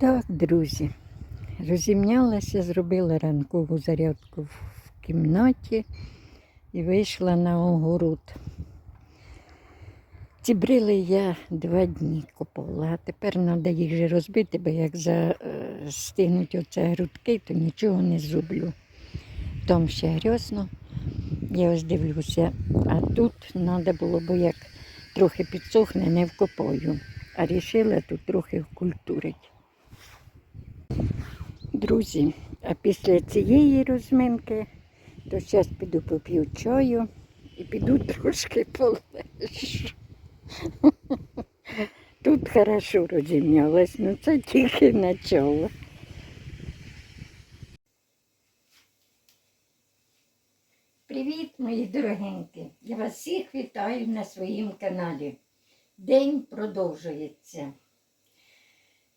Так, друзі, розімнялася, зробила ранкову зарядку в кімнаті і вийшла на огород. Ці брили я два дні копала, а тепер треба їх же розбити, бо як застигнуть оце грудки, то нічого не зроблю. Там ще грязно. Я ось дивлюся, а тут треба було, бо як трохи підсохне, не вкопаю. А рішила тут трохи вкультурити. Друзі, а після цієї розминки, то зараз піду поп'ю чаю і піду трошки полежу. Тут хорошо розімнялась, ну це тільки начало. Привіт, мої дорогенькі! Я вас всіх вітаю на своїм каналі. День продовжується.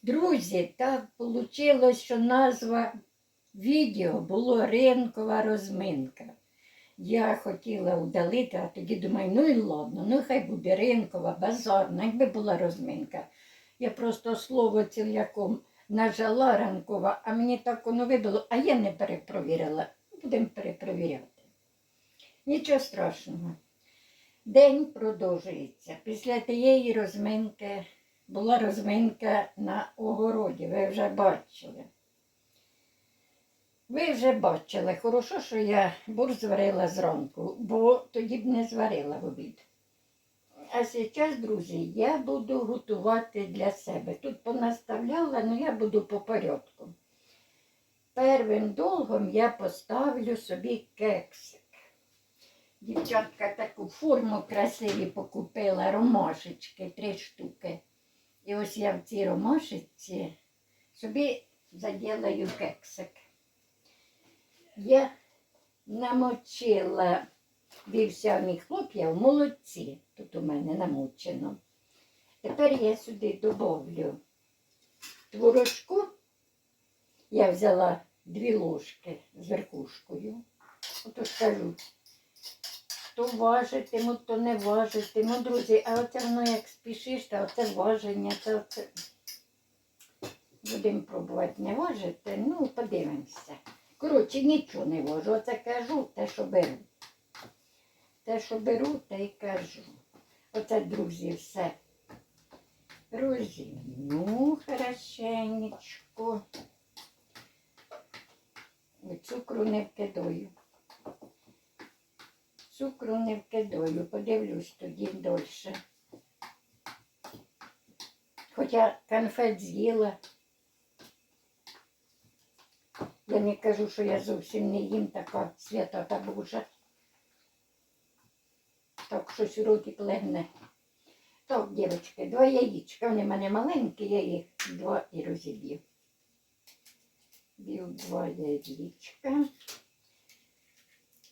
Друзі, так вийшло, що назва відео було ринкова розминка. Я хотіла удалити, а тоді думаю, ну і ладно, ну хай буде ринкова, базарна, якби була розминка. Я просто слово ціляком нажала ранкова, а мені так воно вибило, а я не перепровірила. Будемо перепровіряти. Нічого страшного. День продовжується. Після тієї розминки була розминка на огороді, ви вже бачили. Ви вже бачили, хорошо, що я борщ зварила зранку, бо тоді б не зварила в обід. А зараз, друзі, я буду готувати для себе. Тут понаставляла, але я буду по порядку. Первим долгом я поставлю собі кексик. Дівчатка таку форму красиві покупила, ромашечки, три штуки. І ось я в цій ромашечці собі заділаю кексик. Я намочила вівсяні хлоп'я в молодці. Тут у мене намочено. Тепер я сюди добавлю творожку. Я взяла дві ложки з верхушкою. Отож кажу, то важитиму, то не важитиму. Друзі, а оце воно як спішиш, та оце важення, та оце. Будемо пробувати не важити, ну, подивимося. Коротше, нічого не вожу. Оце кажу, те, що беру. Те, що беру, те й кажу. Оце, друзі, все. Розімну хорошенечко. Цукру не вкидаю. Цукру не вкидаю, подивлюсь тоді дольше. Хоча конфет з'їла. Я не кажу, що я зовсім не їм така свята та божа. Так щось у роті плегне. Так, дівчатки, два яєчка. Вони в мене маленькі, я їх два і розіб'ю. Б'ю два яєчка.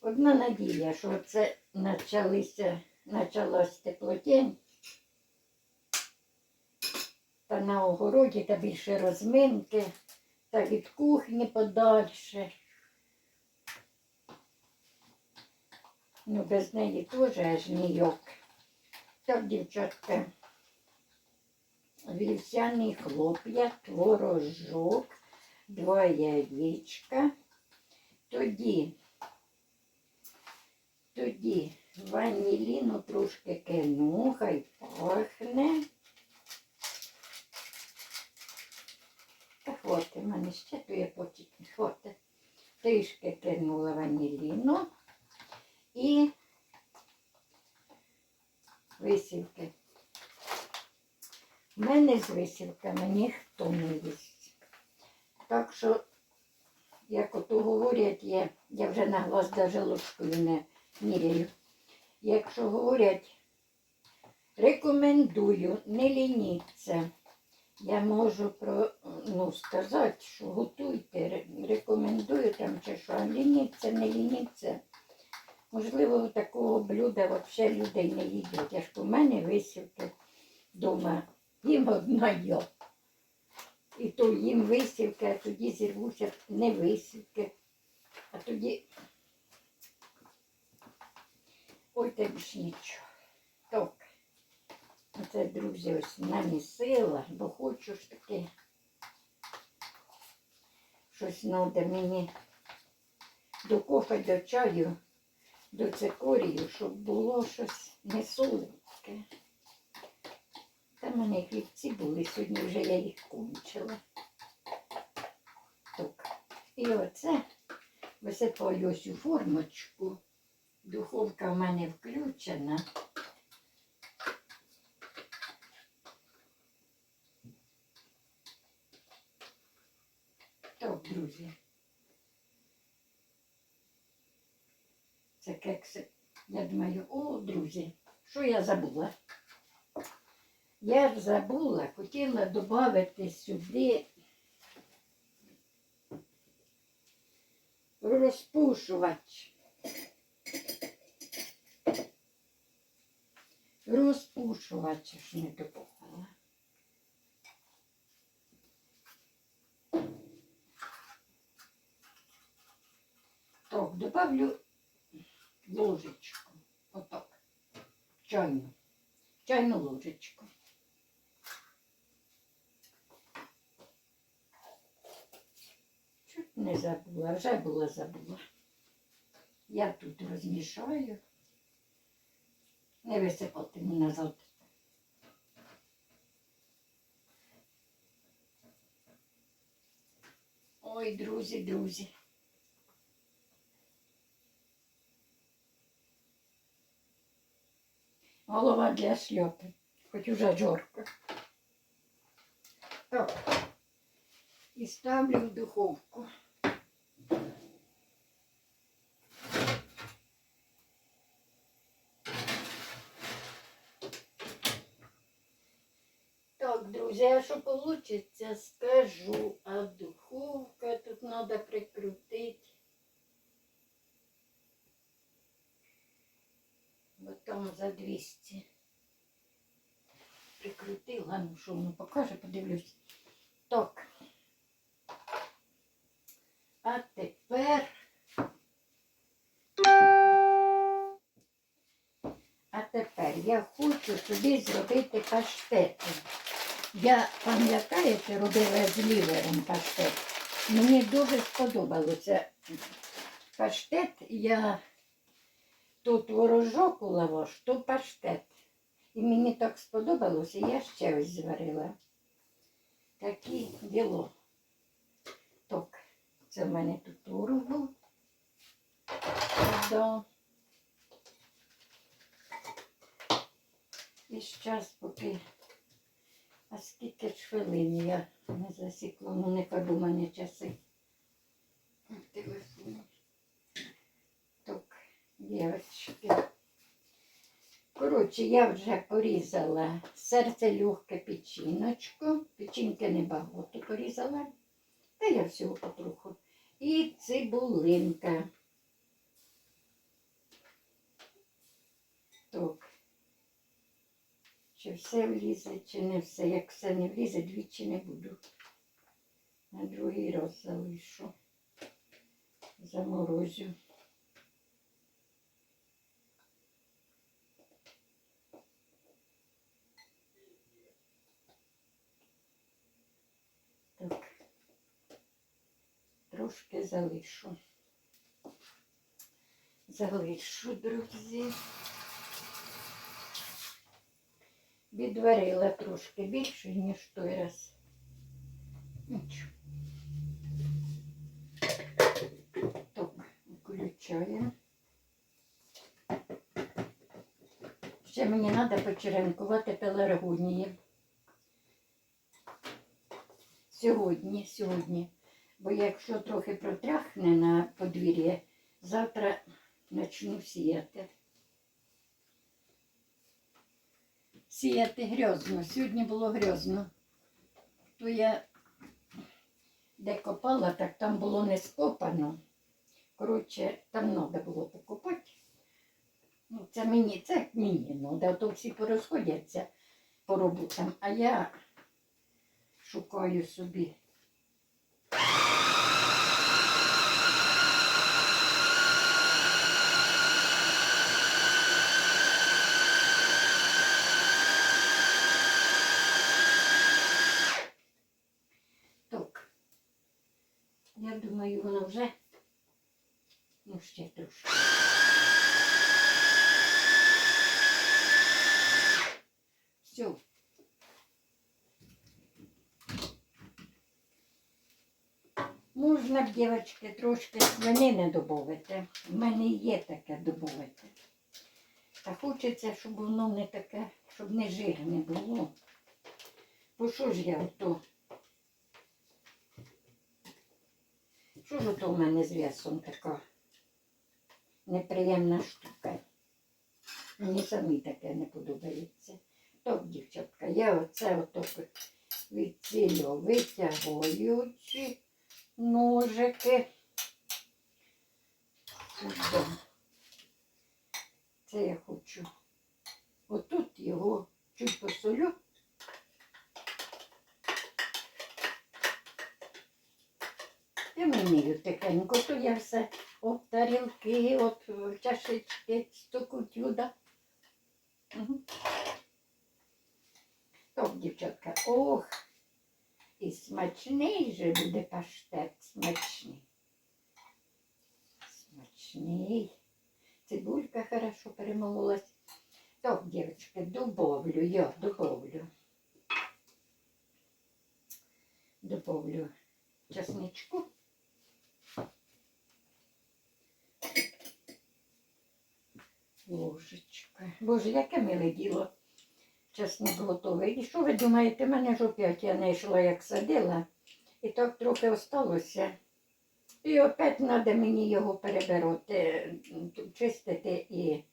Одна надія, що це почалась теплотень. Та на огороді та більше розминки, та від кухні подальше. Ну, без неї теж аж ніяк. Так, дівчатка, вівсяний хлоп'я, творожок, два яєчка. Тоді тоді ваніліну трошки кину, хай пахне. Та хватить в мене ще, то я потім не хватить. Трішки кинула ваніліну і висівки. У мене з висівками ніхто не їсть. Так що, як ото говорять, я, я вже на глаз даже ложкою не міряю. Якщо говорять, рекомендую, не лініться. Я можу про, ну, сказати, що готуйте, рекомендую там чи що, а лініться, не лініться. Можливо, такого блюда взагалі людей не їдять. Аж у мене висівки вдома. Їм одна я. І то їм висівки, а тоді зірвуся не висівки. А тоді Ой, та більш нічого. Так. Оце, друзі, ось намісила, бо хочу ж таки щось треба мені до кофе, до чаю, до цикорію, щоб було щось не солодке. Та в мене хлібці були, сьогодні вже я їх кончила. Так. І оце висипаю ось у формочку. Духовка в мене включена. Так, друзі. Це кекси. Я думаю, о, друзі, що я забула? Я ж забула, хотіла додати сюди розпушувач. Розпушувач ж не додавала. Так, добавлю ложечку. Отак. Чайну. Чайну ложечку. Чуть не забула, вже була забула. Я тут розмішаю. Не висипати мені назад. Ой, друзі, друзі. Голова для шльопи, хоч уже жорко. Так. І ставлю в духовку. Так, друзі, а що вийде, скажу. А духовка тут треба прикрутити. Бо там за 200 прикрутила, ну що воно покаже, подивлюсь. Так. А тепер. А тепер я хочу сюди зробити паштети. Я, пам'ятаєте, робила з лівером паштет. Мені дуже сподобалося паштет. Я тут ворожок у лаваш, то паштет. І мені так сподобалося, я ще ось зварила. Такі діло. Так, це в мене тут творог був. Да. І зараз поки. А скільки ж хвилин я не засікла, ну не подумані часи. Так, дівчатки. Коротше, я вже порізала серце легке печіночку. Печінки небагато порізала. Та я всього потроху. І цибулинка. Так. Чи все влізе, чи не все. Як все не влізе, двічі не буду. На другий раз залишу. Заморозю. Так. Трошки залишу. Залишу, друзі. Відварила трошки більше, ніж той раз. Нічого. Так, включаємо. Ще мені треба почеренкувати пеларгонії. Сьогодні, сьогодні. Бо якщо трохи протряхне на подвір'я, завтра почну сіяти. Сіяти грязно. Сьогодні було грязно. То я де копала, так там було не скопано. Коротше, там треба було покопати. Ну, це мені, це мені треба, то всі порозходяться по роботам, а я шукаю собі. Так. Я думаю, воно вже. Ну, ще трошки. Все. Можна б, дівчатки, трошки свинини додати. У мене є таке додати. Та хочеться, щоб воно не таке, щоб не жирне було. Бо що ж я ото? Що ж ото в мене з весом така неприємна штука? Мені самі таке не подобається. Так, дівчатка, я оце ото від цілю витягую ці ножики. Це я хочу. Отут його чуть посолю. І вмію тихенько, то я все от тарілки, от чашечки стукуть да. Угу. Так, дівчатка, ох, і смачний же буде паштет, смачний. Смачний. Цибулька хорошо перемололась. Так, дівчатки, добавлю, я добавлю. Добавлю чесничку. Ложечка. Боже, яке миле діло. Чесник готовий. І що ви думаєте, мене ж опять я не йшла, як садила. І так трохи осталося. І опять треба мені його перебирати, чистити і,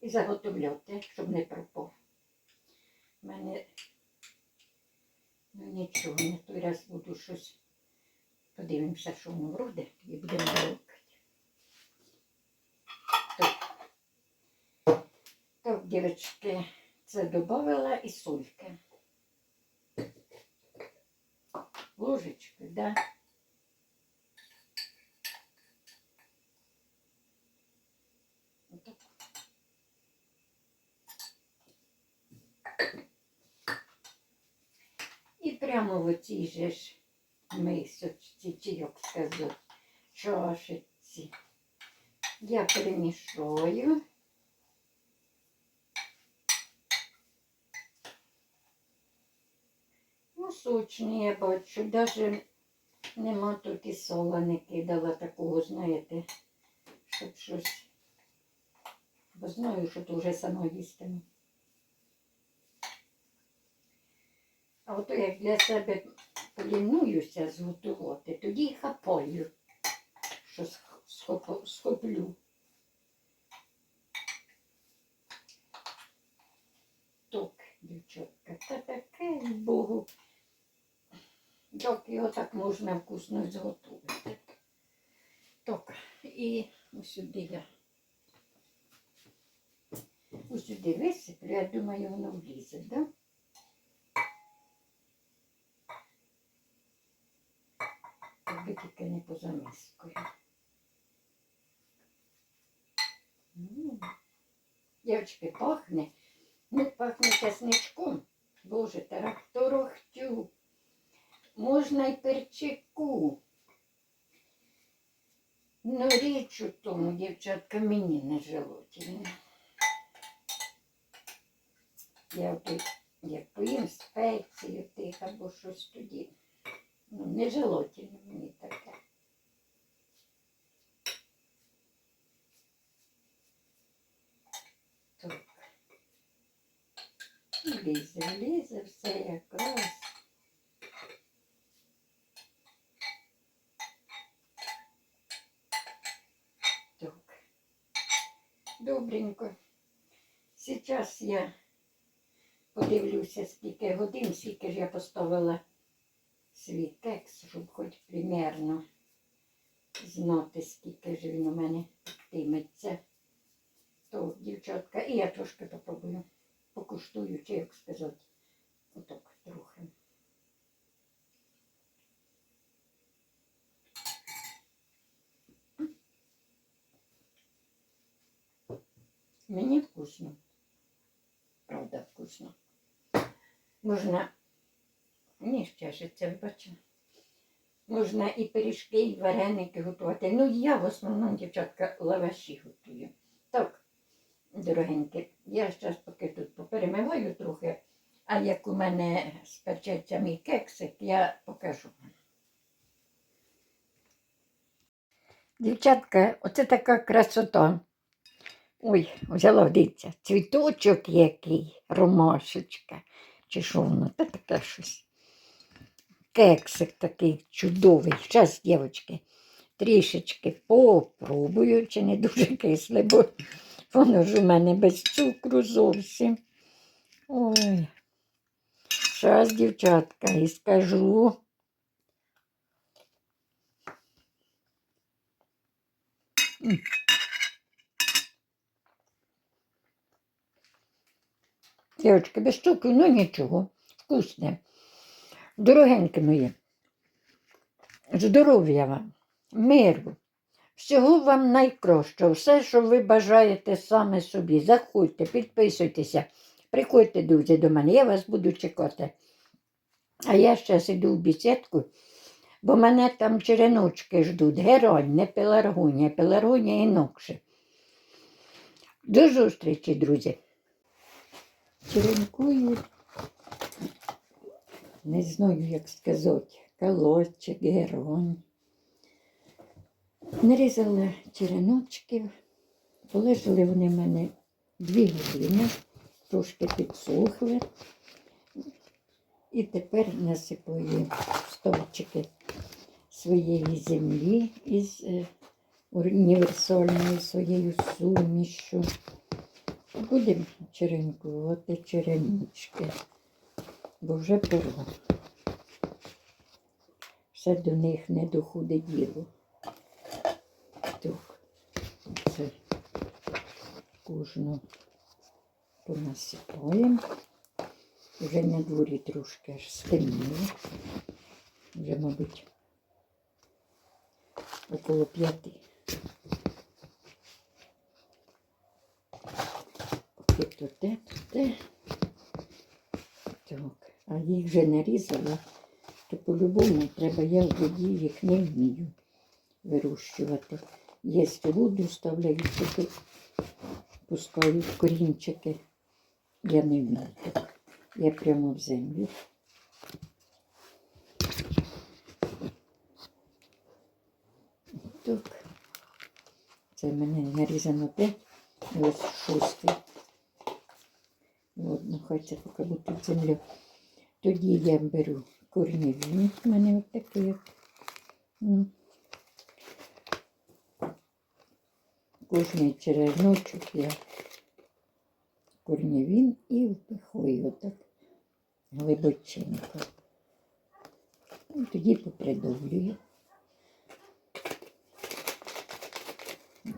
і заготовляти, щоб не пропав. У мене ну нічого, не той раз буду щось. Подивимося, що воно вроде, і будемо балакати. Так, так, дівчатки, це додавала і сольки. Ложечки, да. Отак. І прямо в оцій же ж мисочці, чи як сказати, чашечці. Я перемішаю. Ну, сочні я бачу, навіть нема тут і сола не кидала такого, знаєте, щоб щось. Бо знаю, що то вже само їстиму. А ото як для себе полінуюся зготувати, тоді хапаю, що схоплю. Так, дівчатка, та таке Богу. Як його так можна вкусно зготувати. Так, і ось сюди я. Ось сюди висиплю, я думаю, воно влізе, так? Да? Якби тільки не поза мискою. Дівчатки, пахне. Ну, пахне чесничком. Боже, тарахторохтю. Можна й перчику. Ну, річ у тому, дівчатка, мені не желательно. Я от як поїм спецію тих або щось тоді. Ну, не желательно мені таке. Так. Лізе, лізе все якраз. Так. Добренько. Сейчас я подивлюся, скільки годин, скільки ж я поставила свій текст, щоб хоч примерно знати, скільки ж він у мене ктиметься. То, дівчатка, і я трошки попробую, покуштую, чи як сказати, отак трохи. Мені вкусно. Правда, вкусно. Можна ж це бачу. Можна і пиріжки, і вареники готувати. Ну, я в основному, дівчатка, лаваші готую. Так, дорогенькі, я зараз поки тут поперемиваю трохи, а як у мене спечеться мій кексик, я покажу. Дівчатка, оце така красота. Ой, взяла дивіться, цвіточок який, ромашечка. Чи що воно? Та таке щось. Кексик такий чудовий. Зараз, дівчатки, трішечки попробую, чи не дуже кисле, бо воно ж у мене без цукру зовсім. Ой. Зараз, дівчатка, і скажу. М. Дівчатки, без цукру, ну нічого, вкусне. Дорогенькі мої, здоров'я вам, миру, всього вам найкращого, все, що ви бажаєте саме собі. Заходьте, підписуйтеся, приходьте, друзі, до мене, я вас буду чекати. А я зараз іду в бесідку, бо мене там череночки ждуть. Герань, не пеларгонія, пеларгонія інакше. До зустрічі, друзі. Черенкую, не знаю, як сказати, колодчик, геронь. Нарізала череночків, полежали вони в мене дві години, трошки підсохли. І тепер насипаю стовпчики своєї землі із е, універсальною своєю сумішю. Будемо черенкувати черенички, бо вже пора. Все до них не доходить діло. Так, це кожну понасипаємо. Вже на дворі трошки аж стемніло. Вже, мабуть, около п'яти. Поки то те. Так, а їх вже нарізала, то по-любому треба, я в їх не вмію вирощувати. Єсть воду вставляю, тільки пускаю корінчики. Я не вмію так. Я прямо в землю. Так. Це в мене нарізано 5, і ось шостий. Хай поки буде в землю. Тоді я беру корневі. У мене от такі. от. Кожний череночок я корневін і впихую отак глибоченько. І тоді попридовлюю.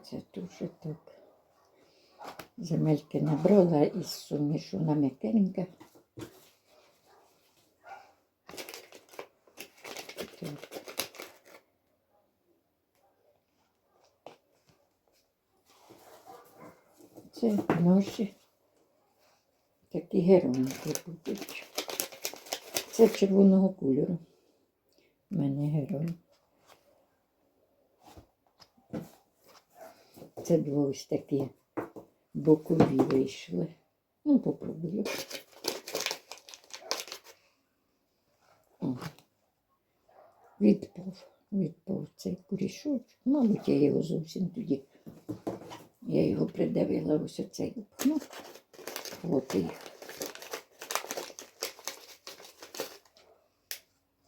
Це дуже так. Земельки набрала із сумішу на м'якеньке. Це наші такі героньки будуть. Це червоного кольору. У мене герой. Це два ось такі бокові вийшли. Ну, попробую. О, відпав, цей курішочок. Мабуть, я його зовсім тоді. Я його придавила ось оцей пхну. От їх.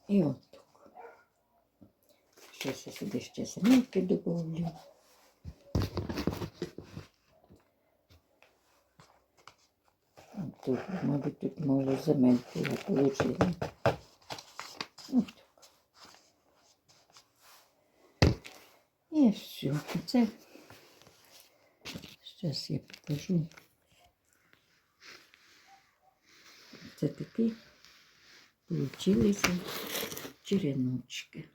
І от так. Щось я сюди ще саменьки добавлю. Тут, мабуть, тут мало положила. От так. І все. Це зараз я покажу. Це такі получилися череночки.